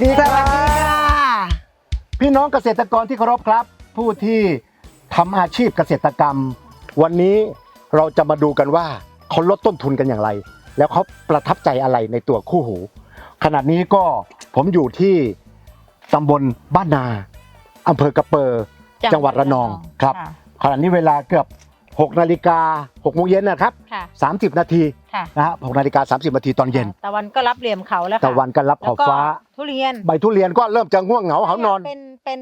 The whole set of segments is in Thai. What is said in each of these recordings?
สวัสดีสควัสรัดีบ ค่ะพี่น้องเกษตรกรที่เคารพครับ ผู้ที่ทำอาชีพเกษตรกรรม วันนี้เราจะมาดูกันว่าเขาลดต้นทุนกันอย่างไร แล้วเขาประทับใจอะไรในตัวคู่หู ขณะนี้ก็ผมอยู่ที่ตำบลบ้านนาอำเภอกระเปอร์จังหวัดระนองครับค่ะขณะนี้เวลาเกือบ 6นาฬิกา6โมงเย็นนะครับค่ะ 30 นาทีค่ะ นะฮะ6นาฬิกา30 นาทีตอนเย็น ตะวันก็รับเหลี่ยมเขาแล้วค่ะตะวันก็รับขแล้อวบก็ฟ้าทุเรียนใบทุเรียนก็เริ่มจะง่วงเหงาหานอน เป็นเป็น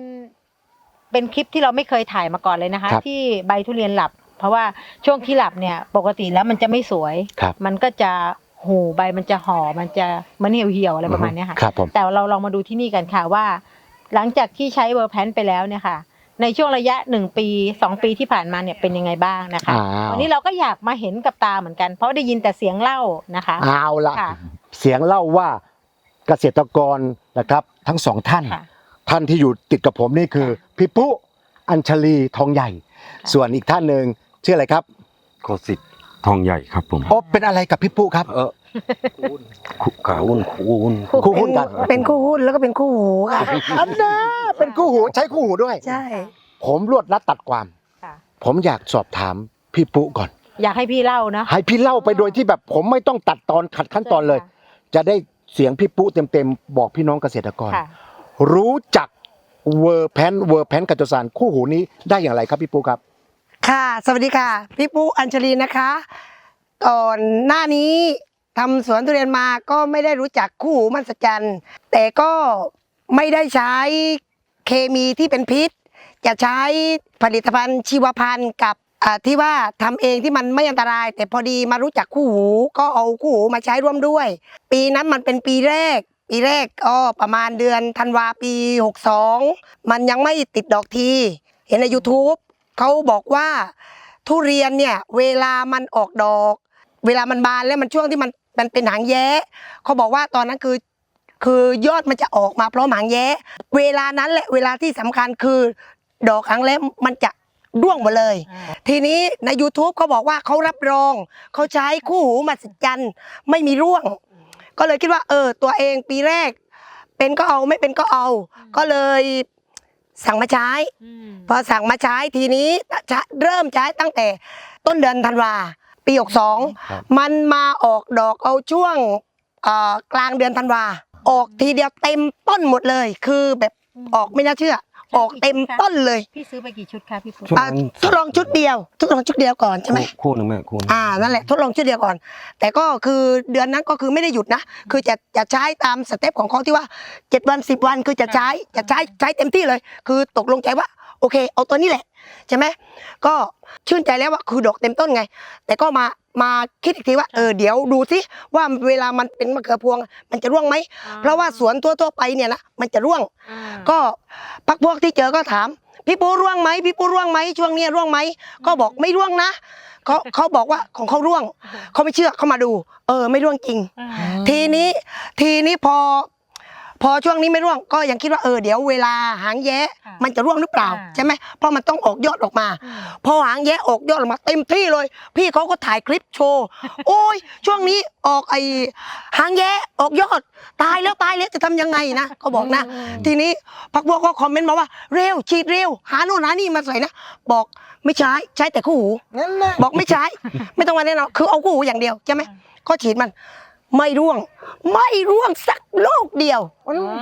เป็นคลิปที่เราไม่เคยถ่ายมาก่อนเลยนะคะ ครับที่ใบทุเรียนหลับ เพราะว่าช่วงที่หลับเนี่ยปกติแล้วมันจะไม่สวย ครับ มันก็จะหูใบมันจะห่อมันจะเหมันเหี่ยวเหี่ยวๆอะไรประมาณเนี้ยค่ะ ครับผม แต่เราลองมาดูที่นี่กันค่ะว่า หลังจากที่ใช้เวอร์แพนไปแล้วเนี่ยค่ะ ในช่วงระยะหนึ่งปีสองปีที่ผ่านมาเนี่ยเป็นยังไงบ้างนะคะอ้าววันนี้เราก็อยากมาเห็นกับตาเหมือนกัน เพราะได้ยินแต่เสียงเล่านะคะเอาละค่ะเสียงเล่าว่าเกษตรกรนะครับทั้งสองท่านค่ะท่านที่อยู่ติดกับผมนี่คือพี่ปุ๊อัญชลีทองใหญ่ะส่วนอีกท่านหนึ่งชื่ออะไรครับโคสิทธิ์ทองใหญ่ครับผมโอ้เป็นอะไรกับพี่ปุ๊ครับเออคู่ ขาหุ้นคู่หุ้นคู่หุ้นกันเป็นคู่หุ้นแล้วก็เป็นคู่หูค่ะอันน่าเป็นคู่หูใช้คู่หูด้วย ใช่ ผมรวดรัดตัดความค่ะผมอยากสอบถามพี่ปุ๊ก่อน อยากให้พี่เล่านะ ให้พี่เล่าไปโดยที่แบบผมไม่ต้องตัดตอนขัดขั้นตอนเลย จะได้เสียงพี่ปุ๊เต็มๆบอกพี่น้องเกษตรกรค่ะรู้จักเวอร์แพนเวอร์แพนกัจจสารคู่หูนี้ได้อย่างไรครับพี่ปุ๊ครับ ค่ะ สวัสดีค่ะ พี่ปูอัญชลีนะคะก่อนหน้านี้ ทำสวนทุเรียนมาก็ไม่ได้รู้จักคู่หูมันสจันแต่ก็ไม่ได้ใช้เคมีที่เป็นพิษ จะใช้ผลิตภัณฑ์ชีวพันธุ์กับที่ว่าทำเองที่มันไม่อันตราย แต่พอดีมารู้จักคู่หูก็เอาคู่หูมาใช้ร่วมด้วย ปีนั้นมันเป็นปีแรก ปีแรกก็ประมาณเดือนธันวาปี 62 มันยังไม่ติดดอกที เห็นใน YouTube เขาบอกว่าทุเรียนเนี่ยเวลามันออกดอก เวลามันบานแล้วมันช่วงที่มัน มันเป็นหางแย้เขาบอกว่าตอนนั้นคือ คือยอดมันจะออกมาพร้อมหางแย้ เวลานั้นแหละเวลาที่สำคัญคือ ดอกหางแล้มันจะร่วงหมดเลย ทีนี้ใน YouTube เขาบอกว่าเขารับรอง เขาใช้คู่หูมหัศจรรย์ไม่มีร่วง ก็เลยคิดว่า เออ ตัวเองปีแรก เป็นก็เอาไม่เป็นก็เอา ก็เลยสั่งมาใช้ พอสั่งมาใช้ทีนี้จะเริ่มใช้ตั้งแต่ต้นเดือนธันวา ปีครับ62มันมาออกดอกเอาช่วงเอ่อกลางเดือนธันวาออกทีเดียวเต็มต้นหมดเลย คือแบบออกไม่น่าเชื่อ ออกเต็มต้นเลยพี่ซื้อไปกี่ชุดคะพี่ปุ๊ช่วงอะนั้นทดลองชุดเดียวทดลองชุดเดียวก่อนใช่ไหม คู่คู่หนึ่งแม่คู่หนึ่ง อ่านั่นแหละทดลองชุดเดียวก่อน แต่ก็คือเดือนนั้นก็คือไม่ได้หยุดนะ คือจะจะใช้ตามสเต็ปของเขาที่ว่า 7 วัน 10 วันคือจะใช้จะใช้ใช้เต็มที่เลย คือตกลงใจว่า โอเค เอาตัวนี้แหละใช่ไหมก็ชื่นใจแล้วว่าคือดอกเต็มต้นไง แต่ก็มามาคิดอีกทีว่าเออเดี๋ยวดูสิว่าเวลามันเป็นมะเขือพวง มันจะร่วงไหมเพราะว่าสวนทั่วๆไปเนี่ยนะมันจะร่วง ก็พักพวกที่เจอก็ถาม พี่ปูร่วงไหมพี่ปูร่วงไหมช่วงเนี้ยร่วงไหมก็บอกไม่ร่วงนะเขาเขาบอกว่าของเขาร่วงเขาไม่เชื่อเขามาดู เออไม่ร่วงจริง ทีนี้ทีนี้พอ พอช่วงนี้ไม่ร่วงก็ยังคิดว่าเออเดี๋ยวเวลาหางแย้ค่ะมันจะร่วงหรือเปล่าอ่าใช่ไหมเพราะมันต้องออกยอดออกมา พอหางแย้ออกยอดออกมาเต็มที่เลย พี่เขาก็ถ่ายคลิปโชว์โอ้ยช่วงนี้ออกไอหางแย้ออกยอด ตายแล้วตายแล้วจะทำยังไงนะเขาบอกนะ ทีนี้พักพวกก็คอมเมนต์มาว่าเร็วฉีดเร็ว หาโน่นหานี่มาใส่นะบอกไม่ใช้ใช้แต่คู่หูนั่นแหละบอกไม่ใช้ ไม่ต้องมาแนะนำคือเอาคู่หูอย่างเดียวใช่ไหมก็ฉีดมัน ไม่ร่วง ไม่ร่วงสักลูกเดียว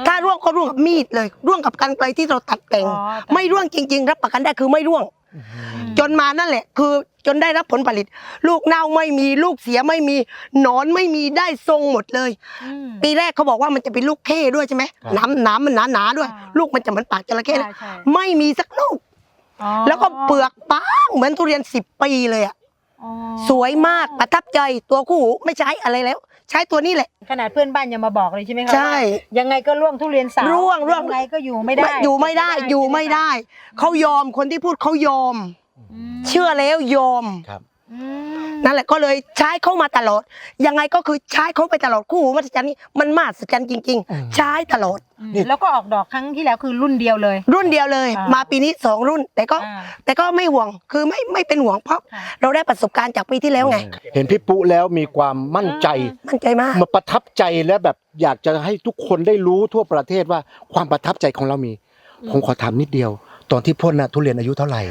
ถ้าร่วงก็ร่วงกับมีดเลย ร่วงกับกันไกลที่เราตัดแต่งอ๋อตัดไม่ร่วงจริง ๆ รับประกันได้คือไม่ร่วง จนมานั่นแหละ คือจนได้รับผลผลิต ลูกเน่าไม่มีลูกเสียไม่มีหนอนไม่มีได้ทรงหมดเลย ปีแรกเขาบอกว่ามันจะเป็นลูกเข้ด้วยใช่ไหมครับน้ำน้ำมันหนาหนาๆด้วยอ่าลูกมันจะเหมือนปากจระเข้นะใช่ใช่ไม่มีสักลูกอ๋อแล้วก็เปลือกบางเหมือนทุเรียนสิบปีเลยอะอ๋อ สวยมากประทับใจตัวคู่หูไม่ใช้อะไรแล้ว ใช้ตัวนี้แหละ ขนาดเพื่อนบ้านยังมาบอกเลยใช่ไหมคะใช่ ว่ายังไงก็ร่วงทุเรียนสาวร่วงร่วง ยังไงก็อยู่ไม่ได้ไม่อยู่ไม่ได้อยู่ไม่ได้ เขายอมคนที่พูดเขายอม อืม เชื่อแล้วยอม ครับอืม นั่นแหละก็เลยใช้เข้ามาตลอด ยังไงก็คือใช้เข้าไปตลอดคู่หูมหัศจรรย์นี่มันมหัศจรรย์จริงอืมๆใช้ตลอด นี่ แล้วก็ออกดอกครั้งที่แล้วคือรุ่นเดียวเลย รุ่นเดียวเลย อ่ามมาปีนี้สองรุ่น แต่ก็อ่า แต่ก็ไม่ห่วงคือไม่ไม่เป็นห่วงเพราะ ค่ะ เราได้ประสบการณ์จากปีที่แล้วไง เห็นพี่ปุ๊แล้วมีความมั่นใจ มั่นใจมาก มาประทับใจและแบบอยากจะให้ทุกคนได้รู้ทั่วประเทศว่าความประทับใจของเรามี ผมขอถามนิดเดียว ตอนที่พ่นนะทุเรียนอายุเท่าไหร่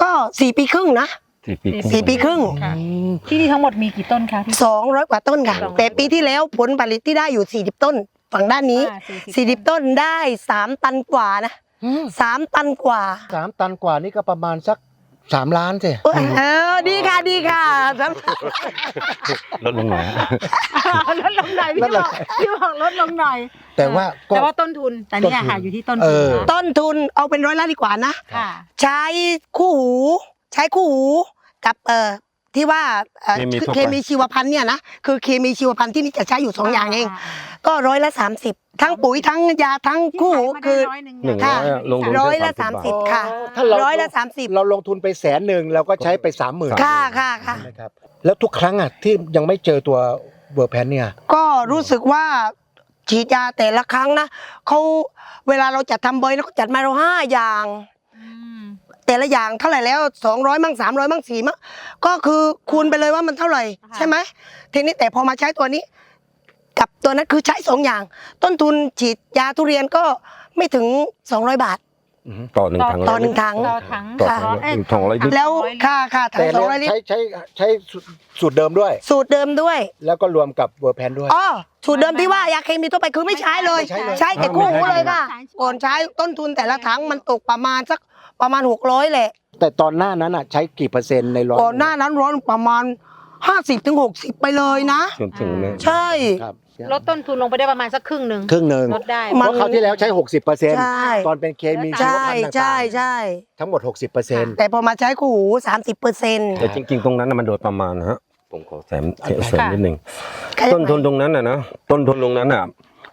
ก็สี่ปีครึ่งนะ สี่ปีสี่ปีครึ่ง ค่ะ ที่นี่ทั้งหมดมีกี่ต้นคะที่ สองร้อยกว่าต้นค่ะ สองร้อย แต่ปีที่แล้วผลผลิตที่ได้อยู่สี่สิบต้น ฝั่งด้านนี้อ่าสี่สิบต้นได้สามตันกว่านะสามตันกว่า สามตันกว่านี่ก็ประมาณสักสามล้านสิ เออเออดีค่ะดีค่ะสำหรับลดลงหน่อยลดลงหน่อยพี่บอกพี่บอกลดลงหน่อยแต่ว่าก็ แต่ว่าต้นทุน แต่เนี่ยต้นทุนค่ะอยู่ที่ต้นเอทุนอนะต้นทุนเอาเป็นร้อยละดีกว่านะ ค่ะ ใช้คู่หู ใช้คู่หูกับเอ่อที่ว่าเอ่อเคมีทั่วไป เคมีชีวพันธุ์เนี่ยนะคือเคมีชีวพันธุ์ที่นี่จะใช้อยู่สองอย่างเอง ก็ร้อยละสามสิบทั้งปุ๋ยทั้งยาทั้งที่คู่หูขายมาได้คือร้อยหนึ่งหนึ่งค่ะร้อยอะลงทุนร้อยละแค่สาม30สิบค่ะถ้าเราร้อยละสามสิบ เราลงทุนไปแสนหนึ่งเราก็ใช้ไปสามหมื่นค่ะค่ะค่ะ นะครับแล้วทุกครั้งอะที่ยังไม่เจอตัวเบอร์แพนเนี่ย ก็รู้สึกว่าฉีดยาแต่ละครั้งนะเขาเวลาเราจัดทำเบยนะเขาจัดมาเราห้าอย่างอืม แต่ละอย่างเท่าไหร่แล้วสองร้อยมั่งสามร้อยมั่งสี่มั่งก็คือคูณไปเลยว่ามันเท่าไหร่ค่ะใช่ไหมทีนี้แต่พอมาใช้ตัวนี้ กับตัวนั้นคือใช้สองอย่าง ต้นทุนฉีดยาทุเรียนก็ไม่ถึง 200 บาท ต่อหนึ่งถังต่อหนึ่งถังต่อถังต่อค่ะถังเอ้ยสองร้อยลิตรแล้ว200ลิตรค่าค่าถังแต่สอเรางร้อยลิตใช้รใช้ใช้สูตรเดิมด้วย สูตรเดิมด้วย แล้วก็รวมกับเบอร์แพนด้วยอ๋อสูตรเดิมที่ว่ายาเคมีทั่วไปคือไม่ใช้เลยไม่ใช้เลย ใช้แต่คู่หูเลยค่ะใช้ก่อนใช้ต้นทุนแต่ละถังมันตกประมาณสัก ประมาณ600แหละ แต่ตอนหน้านั้นอะใช้กี่เปอร์เซ็นต์ในร้อยก่อนหน้านั้นร้อนประมาณ50ถึง60ไปเลยนะ จนถึงเนี่ยใช่ ครับลดต้นทุนลงไปได้ประมาณสักครึ่งหนึ่งครึ่งหนึ่งลดได้มัเพนราะคราวที่แล้วใช้60เปอร์เซ็นต์ใช่ ตอนเป็นเคมีชีวใช่พันธุ์ต่างใช่ใช่ ๆทั้งหมด60เปอร์เซ็นต์ แต่พอมาใช้คู่หู30เปอร์เซ็นต์ แต่จริงๆ ตรงนั้นน่ะมันโดยประมาณนะฮะ ผมขอแสมอะไรเสริมค่ะนิดหนึ่ง ต้นทุนตรงนั้นน่ะนะ ต้นทุนตรงนั้นน่ะ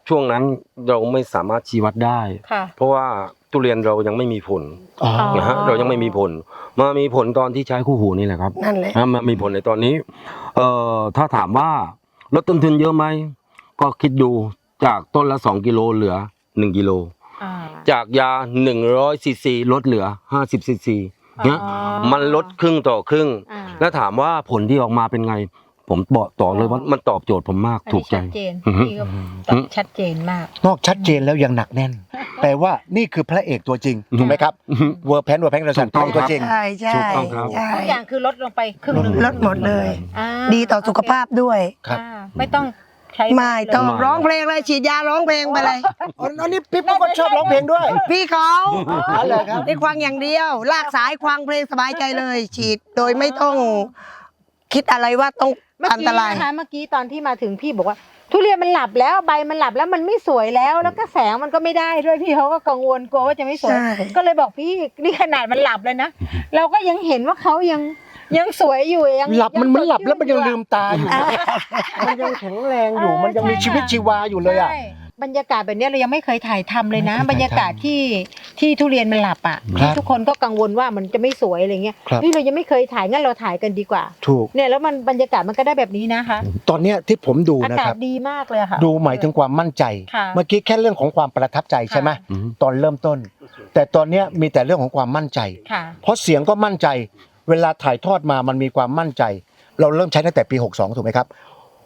ช่วงนั้นเราไม่สามารถชี้วัดได้ ค่ะ เพราะว่า ทุเรียนเรายังไม่มีผลอ๋อ นะฮะเรายังไม่มีผล มามีผลตอนที่ใช้คู่หูนี่แหละครับนั่นแหละ นะมามีผลในตอนนี้เอ่อถ้าถามว่าลดต้นทุนเยอะไหมก็คิดดูจากต้นละ 2 กิโลเหลือ 1 กิโล อ่าจากยา 100ซีซีลดเหลือ 50ซีซีเนี่ยอ๋อมันลดครึ่งต่อครึ่ง อ่า แล้วถามว่าผลที่ออกมาเป็นไง ผมบอกต่อเลยว่ามันตอบโจทย์ผมมากอันถูนี้กใจชัดเจนอือฮึพี่ก็ตอบชัดเจนมาก นอกชัดเจนแล้วยังหนักแน่น แปลว่านี่คือพระเอกตัวจริง ถูกไหมครับอือฮึเวอร์แพนเวอร์แพนเราสั่งถูกต้อง ตัวจริง ใช่ใช่ถูกต้องครับ ใช่ทุกอย่างคือลดลงไปครึ่งหนึ่งลดหมดเลย อ่าดีต่อสุขภาพด้วย ครับ อ่าไม่ต้องใช้ไม่ต้องไม่ร้องเพลงเลยฉีดยาร้องเพลงไปเลย อ๋ออันนี้พี่ปุ๊กก็ชอบร้องเพลงด้วย พี่เขาอ๋อเหรอครับ ได้ควางอย่างเดียว ลากสายควางเพลงสบายใจเลย ฉีดโดยไม่ต้อง คิดอะไรว่าต้องเมื่ออันกี้ตราย นะคะเมื่อกี้ตอนที่มาถึงพี่บอกว่า ทุเรียนมันหลับแล้วใบมันหลับแล้วมันไม่สวยแล้ว แล้วก็แสงมันก็ไม่ได้ด้วยพี่เขาก็กังวลกลัวว่าจะไม่สวย ใช่ ก็เลยบอกพี่นี่ขนาดมันหลับเลยนะเราก็ยังเห็นว่าเขายังยังสวยอยู่ยังหลับมันเหมือนหลับแล้วมันยังสดลืชื่มตาอยู่ มันยังแข็งแรงอยู่ มันยังมีชีวิตชีวาอยู่เลยอะ ใช่ บรรยากาศแบบเนี้ยเรายังไม่เคยถ่ายทำเลยนะ ไม่เคยถ่ายทำบรรยากาศที่ที่ทุเรียนมันหลับอะครับที่ทุกคนก็กังวลว่ามันจะไม่สวยอะไรเงี้ยครับ นี่เรายังไม่เคยถ่ายงั้นเราถ่ายกันดีกว่า ถูก เนี่ยแล้วมันบรรยากาศมันก็ได้แบบนี้นะคะ ตอนเนี้ยที่ผมดูอานะกาคศรับ ดีมากเลยค่ะ ดูหมายถึงความมั่นใจ ค่ะ เมื่อกี้แค่เรื่องของความประทับใจใช่ไหมอืม ตอนเริ่มต้น แต่ตอนเนี้ยมีแต่เรื่องของความมั่นใจ ค่ะ เพราะเสียงก็มั่นใจ เวลาถ่ายทอดมามันมีความมั่นใจ เราเริ่มใช้ตั้งแต่ปี 62 ถูกไหมครับ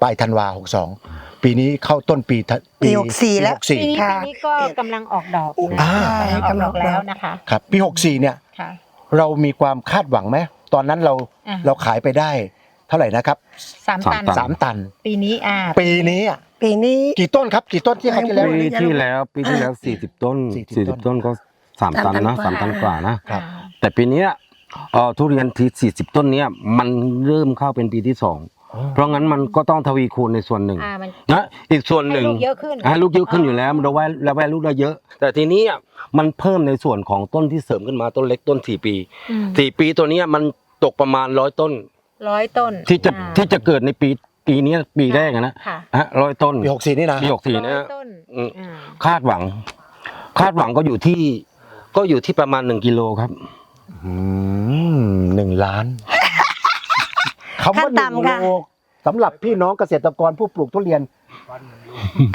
ปลายธันวา 62 ปีนี้เข้าต้นปีทะปี64แล้ว ปีปีนี้ค่ะปีนี้ก็กำลังออกดอกอยู่นะอ่ากำลังออกดอกแล้วนะคะ64ครับปี64เนี่ย ค่ะ เรามีความคาดหวังไหมตอนนั้นเราอ่า เราขายไปได้ เท่าไหร่นะครับสามตันสาม3ตัน ปีนี้อ่าปีนี้อะปีนี้ กี่ต้นครับ กี่ต้นที่เขาวที่แล้ว ปีที่แล้วปีที่แล้ว40ต้น40 40ต้นก็3ตันนะ3ตันกว่านะ ครับอ่าแต่ปีเนี้ยเอ่อทุเรียนที่ 40 ต้นเนี้ยมันเริ่มเข้าเป็นปีที่สอง เพราะงั้นมันก็ต้องทวีคูณในส่วนหนึ่งอ่ามัน นะอีกส่วนหนึ่งให้ลูกเยอะขึ้น ให้ลูกเยอะขึ้นอยู่แล้วเราไว้เราไว้ลูกได้เยอะ แต่ทีนี้อะมันเพิ่มในส่วนของต้นที่เสริมขึ้นมาต้นเล็กต้นสี่ปีอืมสี่ปีตัวเนี้ยมันตกประมาณร้อยต้นร้อยต้นที่จะอ่าที่จะเกิดในปีปีเนี้ยปีแรกอะนะค่ะฮะร้อยต้นปี64นี่นะ ปีหกสี่ร้นะอยต้นอืม อ่าคาดหวัง คาดหวังก็อยู่ที่ ก็อยู่ที่ประมาณหนึ่งกิโลครับ อืมหนึ่งล้าน คำว่าหนึ่งขั้นต่ำค่ะ โลสำหรับพี่น้องเกษตรกรผู้ปลูกทุเรียน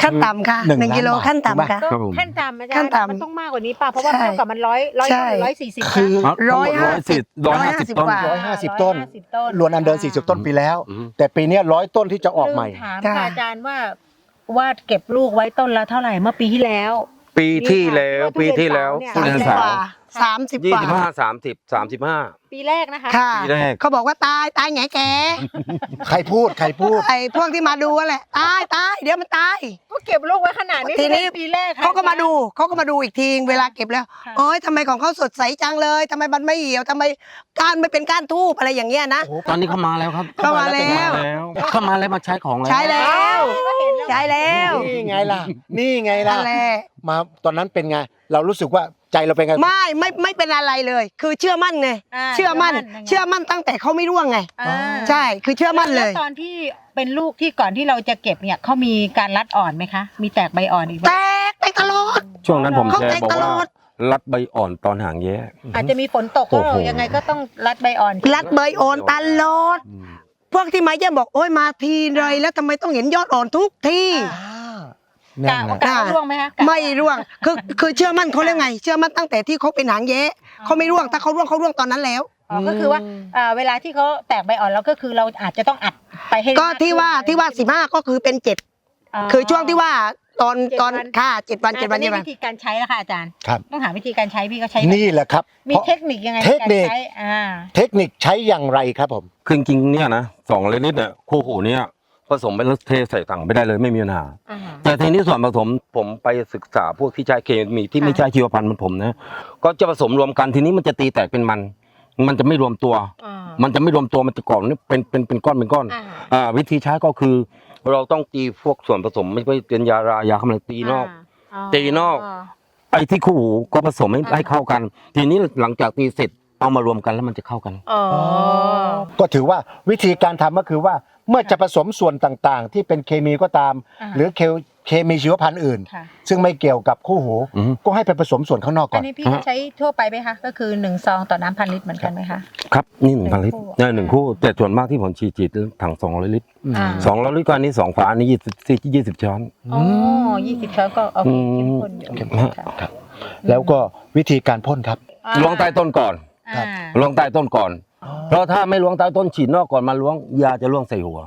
ขั้นต่ำค่ะหนึ่งหนึ่งกิโลล้านบาทขั้นถูกไหมต่ำค่ะ ก็ครับผม ขั้นต่ำอาจารขั้นย์ต่ำมันต้องมากกว่านี้ป่ะเพราะว่าใช่เท่ากับมันร้อยร้อยใช่ ร้อยสี่สิบคือร้อยห้าสิบร้อยห้าสิบต้น ร้อยห้าสิบกว่าร้อยห้าสิบต้นรวนอันเดิน 40 ต้นปีแล้ว อืม แต่ปีเนี้ร้อยต้นที่จะออกใหม่ ลืถามจ้ะค่ะ อาจารย์ว่าว่าเก็บลูกไว้ต้นละเท่าไหร่เมื่อปีที่แล้ว ปีที่แล้วนี่ค่ะปีที่แล้วทุทุเรีเรียยนนสาสาวว สามสิบยี่กว่าสิบห้าสามสิบสามสิบห้า ปีแรกนะคะ ค่ะ ปีแรก เขาบอกว่าตายตายไงแกใครพูดใครพูด ไอ้พวกที่มาดูนั่นแหละตายตายเดี๋ยวมันตาย ก็เก็บลูกไว้ขนาดนี้ทีนี้ทุเรียปีแรกค่ะ เขาก็มาดูเขาก็มาดูอีกทีเวลาเก็บแล้วค่ะโอ๊ยทำไมของเขาสดใสจังเลยทำไมมันไม่เหี่ยวทำไมก้านไม่เป็นก้านทูบอะไรอย่างเงี้ยนะ ตอนนี้เข้ามาแล้วครับเข้ามาแล้ว เข้ามาแล้วมาใช้ของแล้ว ใช้แล้วก็เห็นแล้ว ใช้แล้วนี่ไงล่ะ นี่ไงล่ะ นั่นแหละมาตอนนั้นเป็นไง เรารู้สึกว่า ใจเราเป็นไง ไม่ไม่ไม่เป็นอะไรเลย คือเชื่อมั่นไงาเชื่อมั่น ยังไงเชื่อมั่นตั้งแต่เขาไม่ร่วงไง อ่าใช่คือเชื่อมั่นเลยแล้วตอนที่เป็นลูกที่ก่อนที่เราจะเก็บเนี่ยเขามีการรัดอ่อนไหมคะ มีแตกใบอ่อนอีกไหมแตกแตกตลอด ช่วงนั้นผมเขาแชแตร์กบอกตลว่าอดรัดใบอ่อนตอนหางแย่ อาจจะมีฝนตกโอ้ก็โห ยังไงก็ต้องรัดใบอ่อนรัดเบยโอนตลอดอืมพวกที่มาเยี่ยมบอกโอ้ยมาทีเลยแล้วทำไมต้องเห็นยอดอ่อนทุกทีนั่ กะนไงกะร่วงไหมคะกะไม่ร่วงคือคือเชื่อมั่นเขาแล้วไง เชื่อมั่นตั้งแต่ที่เขาเป็นหางแย้เขาไม่ร่วงถ้าเขาร่วงเขาร่วงตอนนั้นแล้ว อ๋อก็คือว่าอ่าเวลาที่เขาแตกใบอ่อนแล้วก็คือเราอาจจะต้องอัดไปให้ก็ที่ว่าที่ว่าสิบห้าก็คือเป็นเจ็ดคือช่วงที่ว่าตอนเจ็ดตอนวันค่ะเจ็ดวันเจ็ดวันอ่าเจ็ดวัน วิธีการใช้แล้วค่ะอาจารย์ครับ ต้องหาวิธีการใช้พี่ก็ใช้นี่แหละครับมีเพราะ เทคนิคยังไงเทคนิคใการใช้อ่า เทคนิคใช้อย่างไรครับผม คือจริงๆเนี่ยนะสองลิตรเนี่ยคู่หูเนี่ย ผสมไปแล้วเทใส่ถังไม่ได้เลยไม่มีปัญหา อ่าแต่ทีนี้ส่วนผสมผมไปศึกษาพวกที่ใช้เคมีที่ไม่ค่ะ ใช่ชีวพันธุ์เหมือนผมนะก็จะผสมรวมกันทีนี้มันจะตีแตกเป็นมัน มันจะไม่รวมตัว อ่ามันจะไม่รวมตัวมันจะก่อนเป็นเป็นเป็นก้อนเป็นก้อน อ่า อ่าวิธีใช้ก็คือ เราต้องตีพวกส่วนผสมไม่ใช่เป็นยารายาคำอะไรตีนอกตีนอก ไอ้ที่คู่หูก็ผสมให้อ่า ให้เข้ากัน ทีนี้หลังจากตีเสร็จ เอามารวมกันแล้วมันจะเข้ากัน อ๋อก็ถือว่าวิธีการทำก็คือว่าเมื่อจะผสมส่วนต่างๆ ที่เป็นเคมีก็ตามอ่าหรือเคเคมีชีวพันธุ์อื่น ค่ะ ซึ่งไม่เกี่ยวกับคู่หู อือฮึ ก็ให้ไปผสมส่วนข้างนอกก่อัอนน นี้พี่ก็ใช้ทั่วไปไหมคะก็คือหนึ่งซองต่อน้ำพันลิตรเหมือนกันไหมคะ ครับนี่หนึ่งพันลิตรหนึ่งคู่ เนี่ยหนึ่งคู่ แต่ส่วนมากที่ผมฉีดฉีดถังสองร้อยลิตรอ่า สองร้อยลิตรก็อันนี้สองฝาอันนี้ยี่สิบยี่สิบช้อน อ๋อยี่สิบช้อนก็โอเคเข้มข้นอยู่เข้มค่ะครับแล้วก็วิธีการพ่นครับ อ่า ล้วงใต้ต้นก่อน ครับอ่าล้วงใต้ต้นก่อน เพราะถ้าไม่ล้วงใต้ต้นฉีดนอกก่อนมาล้วงยาจะล่วงใส่หัว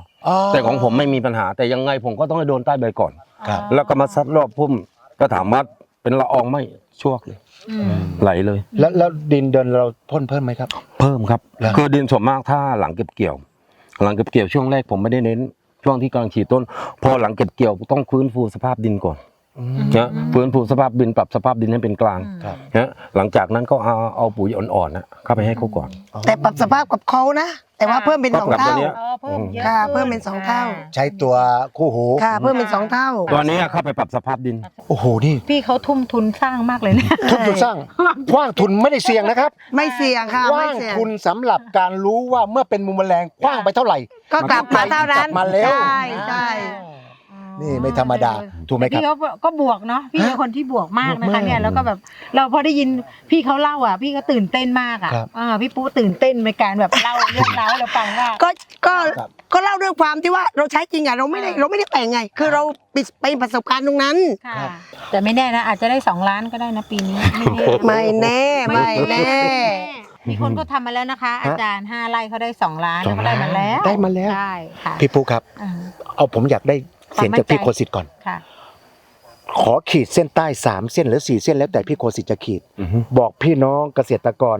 แต่ของผมไม่มีปัญหา แต่ยังไงผมก็ต้องให้โดนใต้ใบก่อน ครับ แล้วก็มาซัดรอบพุ่มก็ถามว่าเป็นละอองไหม่ช่วงเลยอืมไหลเลย แล้วแล้วดินเดินเราพ่นเพิ่มไหมครับ เพิ่มครับแล้ว คือดินส่วนมากถ้าหลังเก็บเกี่ยว หลังเก็บเกี่ยวช่วงแรกผมไม่ได้เน้น ช่วงที่กำลังฉีดต้น พอหลังเก็บเกี่ยวต้องฟื้นฟูสภาพดินก่อน นะฟื้นฟูสภาพดินปรับสภาพดินให้เป็นกลางครับนะหลังจากนั้นก็เอาเอาปุ๋ยอ่อนๆนะเข้าไปให้เขาก่อน แต่ปรับสภาพกับเขานะ แต่ว่าเพิ่มเป็นก็สองปรับตัเท่าวเนี้ยอ๋อเพิ่มเยอะค่ะขึ้เพิ่มเป็นสองเท่าใช้ตัวคู่หูค่ะ เพิ่มเป็นสองเท่า ตัวนี้เข้าไปปรับสภาพดิน โอ้โหนี่พี่เขาทุ่มทุนสร้างมากเลยนะทุนทุนสร้างกว้างทุนไม่ได้เสี่ยงนะครับไม่เสี่ยงค่ะกไม่ว้างเสี่ยงทุนสำหรับการรู้ว่าเมื่อเป็นมุมแมลงกว้างไปเท่าไหร่ ก็กลับมาเท่านั้นกลับมาแล้ว ใช่ใช่ นี่ไม่ธรรมดาถูกไหมครับ พี่เขาก็บวกเนาะพี่เป็นคนที่บวกมากนะคะเนี่ยแล้วก็แบบเราพอได้ยินพี่เขาเล่าอะ พี่ก็ตื่นเต้นมากอะครับอ่าพี่ปุ๊ตื่นเต้นในการแบบเล่าเรื่องราวให้เราฟังว่า ก็ก็ครับ ก็เล่าด้วยความที่ว่าเราใช้จริงอะเราไม่ได้เราไม่ได้แต่งไง คือเราไปประสบการณ์ตรงนั้น ค่ะ แต่ไม่แน่นะอาจจะได้สองล้านก็ได้นะปีนี้ไม่แน่ไม่แน่ไม่แน่มีคนก็ทำมาแล้วนะคะ อาจารย์ห้าไร่เขาได้สองล้านสองเขาได้มาแล้วได้มาแล้ว ใช่ค่ะพี่ปูครับ อ่า เอาผมอยากได้ เสียงจากพี่โคสิตก่อน ค่ะ ขอขีดเส้นใต้สามเส้นหรือสี่เส้นแล้วแต่พี่โคสิตจะขีด บอกพี่น้องเกษตรกร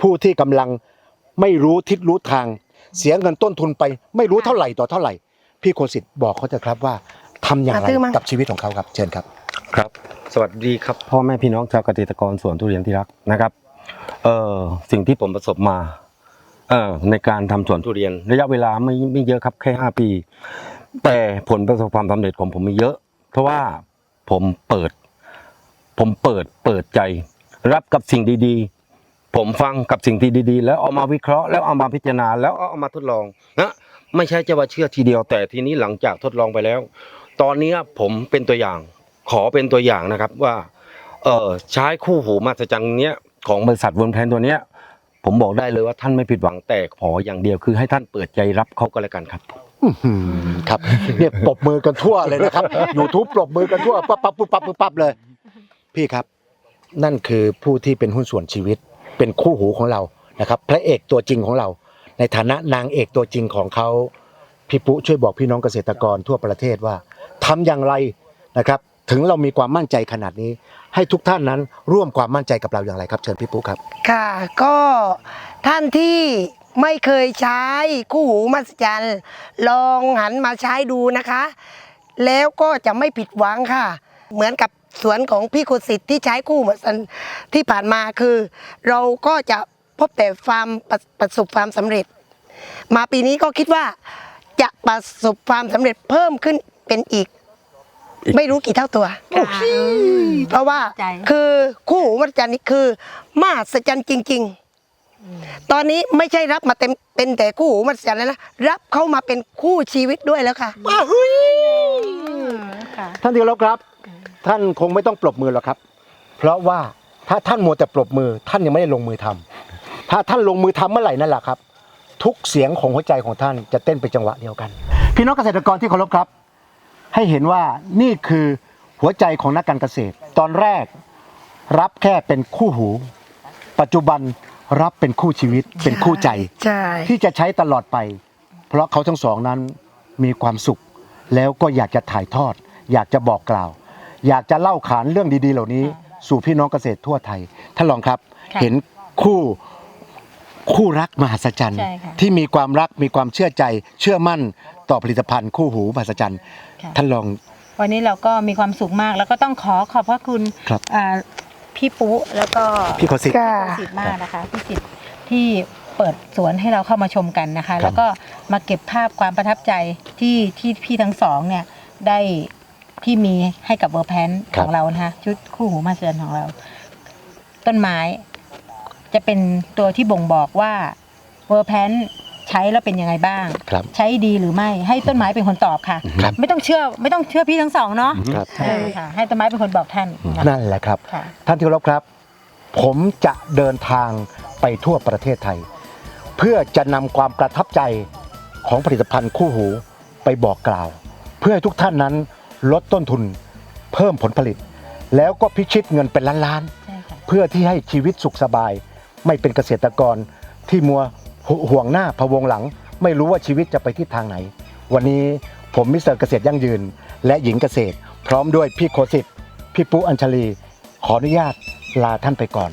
ผู้ที่กำลังไม่รู้ทิศรู้ทาง เสียเงินต้นทุนไป ไม่รู้เท่าไหร่ต่อเท่าไหร่ พี่โคสิตบอกเขาเถอะครับว่าทำอย่างไรอะตื้อมากับชีวิตของเขาครับ เชิญครับ ครับ สวัสดีครับ พ่อแม่พี่น้องชาวเกษตรกรสวนทุเรียนที่รักนะครับเอ่อสิ่งที่ผมประสบมาเอ่อในการทำสวนทุเรียน ระยะเวลาไม่ไม่เยอะครับแค่ห้าปี แต่ผลประสบความสำเร็จของผมมีเยอะ เพราะว่าผมเปิด ผมเปิดเปิดใจ รับกับสิ่งดีๆ ผมฟังกับสิ่งที่ดีๆ แล้วเอามาวิเคราะห์แล้วเอามาพิจารณาแล้วเอามาทดลองนะไม่ใช่จะว่าเชื่อทีเดียว แต่ทีนี้หลังจากทดลองไปแล้ว ตอนนี้ผมเป็นตัวอย่าง ขอเป็นตัวอย่างนะครับว่าเออใช้คู่หูมาสจังเนี้ยของบริษัทวนแพนตัวเนี้ยผมบอกได้เลยว่าท่านไม่ผิดหวังแต่ขออย่างเดียวคือให้ท่านเปิดใจรับเขาก็แล้วกันครับ ครับเนี่ยปรบมือกันทั่วเลยนะครับยูทูบปรบมือกันทั่วปั๊บปั๊บปุ๊บปั๊บปุ๊บปั๊บเลย พี่ครับ นั่นคือผู้ที่เป็นหุ้นส่วนชีวิต เป็นคู่หูของเรานะครับ พระเอกตัวจริงของเรา ในฐานะนางเอกตัวจริงของเขาพี่ปุ๊ช่วยบอกพี่น้องเกษตรกรทั่วประเทศว่าทำอย่างไรนะครับ ถึงเรามีความมั่นใจขนาดนี้ ให้ทุกท่านนั้นร่วมความมั่นใจกับเราอย่างไรครับ เชิญพี่ปุ๊ครับ ค่ะ ก็ท่านที่ ไม่เคยใช้คู่หูมหัศจรรย์ลองหันมาใช้ดูนะคะ แล้วก็จะไม่ผิดหวังค่ะ เหมือนกับสวนของพี่โคสิทธิ์ที่ใช้คู่หูมหัศจรรย์ที่ผ่านมาคือ เราก็จะพบแต่ความประประสบความสำเร็จ มาปีนี้ก็คิดว่าจะประสบความสำเร็จเพิ่มขึ้นเป็นอีกไม่รู้กี่เท่าตัว เพราะว่าใจ คือคู่หูมหัศจรรย์นี่คือมหัศจรรย์จริง ๆ ตอนนี้ไม่ใช่รับมาเต็มเป็นแต่คู่หูมหัศจรรย์แล้วนะรับเข้ามาเป็นคู่ชีวิตด้วยแล้วค่ะค่ะ ท่านที่เคารพครับ ท่านคงไม่ต้องปรบมือหรอกครับ เพราะว่าถ้าท่านมัวแต่ปรบมือ ท่านยังไม่ได้ลงมือทำถ้าท่านลงมือทำเมื่อไหร่นั่นแหละครับ ทุกเสียงของหัวใจของท่านจะเต้นเป็นจังหวะเดียวกัน พี่น้องเกษตรกรที่เคารพครับ ให้เห็นว่านี่คือหัวใจของนักการเกษตร ตอนแรกรับแค่เป็นคู่หู ปัจจุบัน รับเป็นคู่ชีวิตเป็นคู่ใจ ใช่ที่จะใช้ตลอดไป เพราะเขาทั้งสองนั้นมีความสุข แล้วก็อยากจะถ่ายทอด อยากจะบอกกล่าว อยากจะเล่าขานเรื่องดีๆ เหล่านี้ สู่พี่น้องเกษตรทั่วไทยท่านรองครับ ค่ะเห็นคู่คู่รักมหัศจรรย์ ใช่ค่ะ ที่มีความรักมีความเชื่อใจ เชื่อมั่นต่อผลิตภัณฑ์คู่หูมหัศจรรย์ค่ะท่านรอง วันนี้เราก็มีความสุขมาก แล้วก็ต้องขอขอบพระคุณครับอ่า พี่ปุ๊แล้วก็พี่โคสิต ค่ะ พี่สิทธิ์มากนะคะพี่สิทธิ์ที่เปิดสวนให้เราเข้ามาชมกันนะคะ แล้วก็มาเก็บภาพความประทับใจที่ที่พี่ทั้งสองเนี่ยได้ที่มีให้กับเวอร์แพนครัขบ องเรานะคะชุดคู่หูมาเสือนของเรา ต้นไม้ จะเป็นตัวที่บ่งบอกว่าเวอร์แพน ใช้แล้วเป็นยังไงบ้าง ครับใช้ดีหรือไม่ให้ต้นไม้เป็นคนตอบค่ะ ครับไม่ต้องเชื่อไม่ต้องเชื่อพี่ทั้งสองเนาะครับเออค่ะ ให้ต้นไม้เป็นคนบอกท่านนะคะ นั่นแหละครับ ค่ะ ท่านที่เคารพครับ ผมจะเดินทางไปทั่วประเทศไทย เพื่อจะนำความประทับใจของผลิตภัณฑ์คู่หูไปบอกกล่าว เพื่อให้ทุกท่านนั้นลดต้นทุนเพิ่มผลผลิต แล้วก็พิชิตเงินเป็นล้านใช่ค่ะๆเพื่อที่ให้ชีวิตสุขสบาย ไม่เป็นเกษตรกรที่มัว ห่วงหน้าพะวงหลัง ไม่รู้ว่าชีวิตจะไปทิศทางไหน วันนี้ผมมิสเตอร์เกษตรยั่งยืน และหญิงเกษตร พร้อมด้วยพี่โคสิตพี่ปุ๊อัญชลี ขออนุญาตลาท่านไปก่อน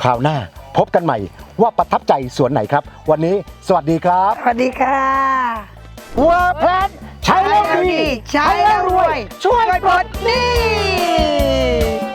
คราวหน้าพบกันใหม่ว่าประทับใจสวนไหนครับ วันนี้สวัสดีครับสวัสดีค่ะวัวแพลนใช้แล้วดี ใช้แล้วรวย ช่วยปลดหนี้